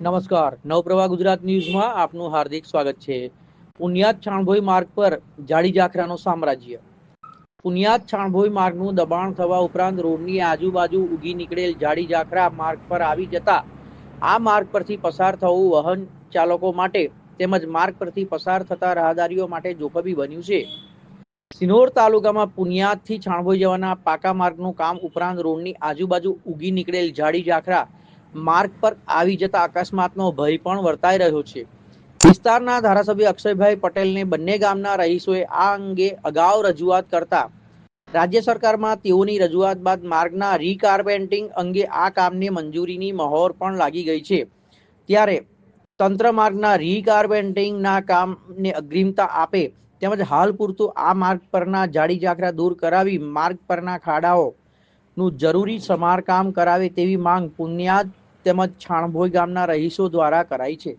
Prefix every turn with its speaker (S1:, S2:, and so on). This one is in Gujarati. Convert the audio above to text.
S1: નમસ્કાર. નવપ્રભા ગુજરાત ન્યૂઝમાં આપનું હાર્દિક સ્વાગત છે. પુનિયાદ છાણભોઈ માર્ગ પર જાડી જાખરાનો સામ્રાજ્ય. પુનિયાદ છાણભોઈ માર્ગનું દબાણ થવા ઉપરાંત રોડની આજુબાજુ ઉગી નીકળેલ જાડી જાખરા માર્ગ પર આવી જતા આ માર્ગ પરથી પસાર થવું વાહન ચાલકો માટે તેમજ માર્ગ પરથી પસાર થતા રાહદારીઓ માટે જોખમી બન્યું છે. સિનોર તાલુકામાં પુનિયાદથી છાણભોઈ જવાના પાકા માર્ગનું કામ ઉપરાંત રોડની આજુબાજુ ઉગી નીકળેલ જાડી જાખરા માર્ગ પર આવી જતા અકસ્માતનો ભય પણ વર્તાઈ રહ્યો છે. વિસ્તારના ધારાસભ્ય અક્ષયભાઈ પટેલને બંને ગામના રહીશોએ આ અંગે અગાઉ રજૂઆત કરતા રાજ્ય સરકારમાં તેઓની રજૂઆત બાદ માર્ગના રીકાર્પેન્ટિંગ અંગે આ કામને મંજૂરીની મહોર પણ લાગી ગઈ છે. ત્યારે તંત્ર માર્ગના રીકાર્પેન્ટિંગના કામને અગ્રિમતા આપે તેમજ હાલ પૂરતું આ માર્ગ પરના જાડી ઝાકરા દૂર કરાવી માર્ગ પરના ખાડાઓ નું જરૂરી સમારકામ કરાવે તેવી માંગ પુન્યાદ તેમજ છાણભોઈ ગામના રહીશો દ્વારા કરાઈ છે.